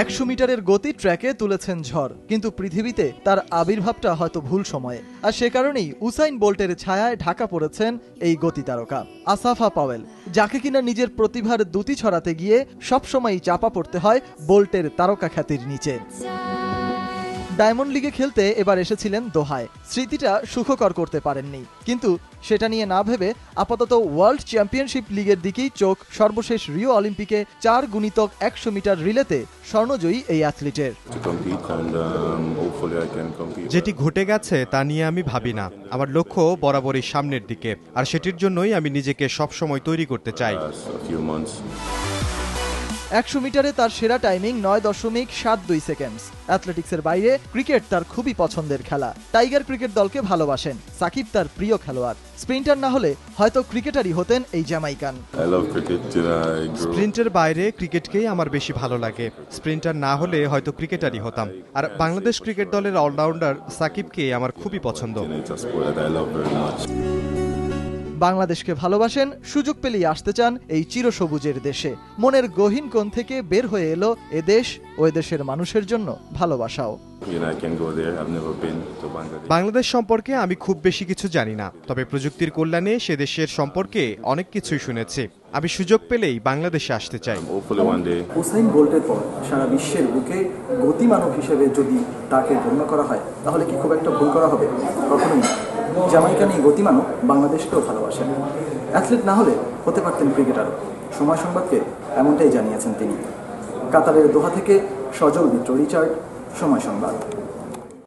একশো মিটারের গতি ট্র্যাকে তুলেছেন ঝড়, কিন্তু পৃথিবীতে তার আবির্ভাবটা হয়তো ভুল সময়ে। আর সে কারণেই উসাইন বোল্টের ছায়ায় ঢাকা পড়েছেন এই গতি তারকা, আসাফা পাওয়েল, যাকে কিনা নিজের প্রতিভার দুতি ছড়াতে গিয়ে সবসময়ই চাপা পড়তে হয় বোল্টের তারকা খ্যাতির নিচে। ডায়মন্ড লিগে খেলতে এবার এসেছিলেন দোহায়। স্মৃতিটা সুখকর করতে পারেননি। কিন্তু সেটা নিয়ে না ভেবে আপাতত ওয়ার্ল্ড চ্যাম্পিয়নশিপ লিগের দিকেই চোখ সর্বশেষ রিও অলিম্পিকে চার গুণিতক একশো মিটার রিলেতে স্বর্ণজয়ী এই অ্যাথলিটের। Um. যেটি ঘটে গেছে তা নিয়ে আমি ভাবি না। আমার লক্ষ্য বরাবরই সামনের দিকে আর সেটির জন্যই আমি নিজেকে সবসময় তৈরি করতে চাই। একশো মিটারে তার সেরা টাইমিং নয় দশমিক সাত দুই সেকেন্ডস অ্যাথলেটিক্সের বাইরে ক্রিকেট তার খুবই পছন্দের খেলা। টাইগার ক্রিকেট দলকে ভালোবাসেন। সাকিব তার প্রিয় খেলোয়াড়। স্প্রিন্টার না হলে হয়তো ক্রিকেটারই হতেন এই grew স্প্রিন্টের বাইরে ক্রিকেটকেই আমার বেশি ভালো লাগে। স্প্রিন্টার না হলে হয়তো ক্রিকেটারই হতাম। আর বাংলাদেশ ক্রিকেট দলের অলরাউন্ডার সাকিবকে আমার খুবই পছন্দ। বাংলাদেশকে ভালোবাসেন সুযোগ পেলেই আসতে চান এই চিরসবুজের দেশে। মনের গহীন কোণ থেকে বের হয়ে এলো এ দেশ ও দেশের মানুষের জন্য ভালোবাসাও. বাংলাদেশ সম্পর্কে আমি খুব বেশি কিছু জানি না তবে প্রযুক্তির কল্যাণে সে দেশের সম্পর্কে অনেক কিছুই শুনেছি। আমি সুযোগ পেলেই বাংলাদেশে আসতে চাই। উসাইন বোল্টের পর সারা বিশ্বের বুকে গতিমানব হিসেবে যদি তাকে গণ্য করা হয় তাহলে কি খুব একটা ভুল করা হবে? কখনোই না। জামাইকান এই গতিমানব বাংলাদেশকেও ভালোবাসেন। অ্যাথলেট না হলে হতে পারতেন ক্রিকেটারও সময় সংবাদকে এমনটাই জানিয়েছেন তিনি। কাতারের দোহা থেকে সজল মিত্র রিচার্ড সময় সংবাদ।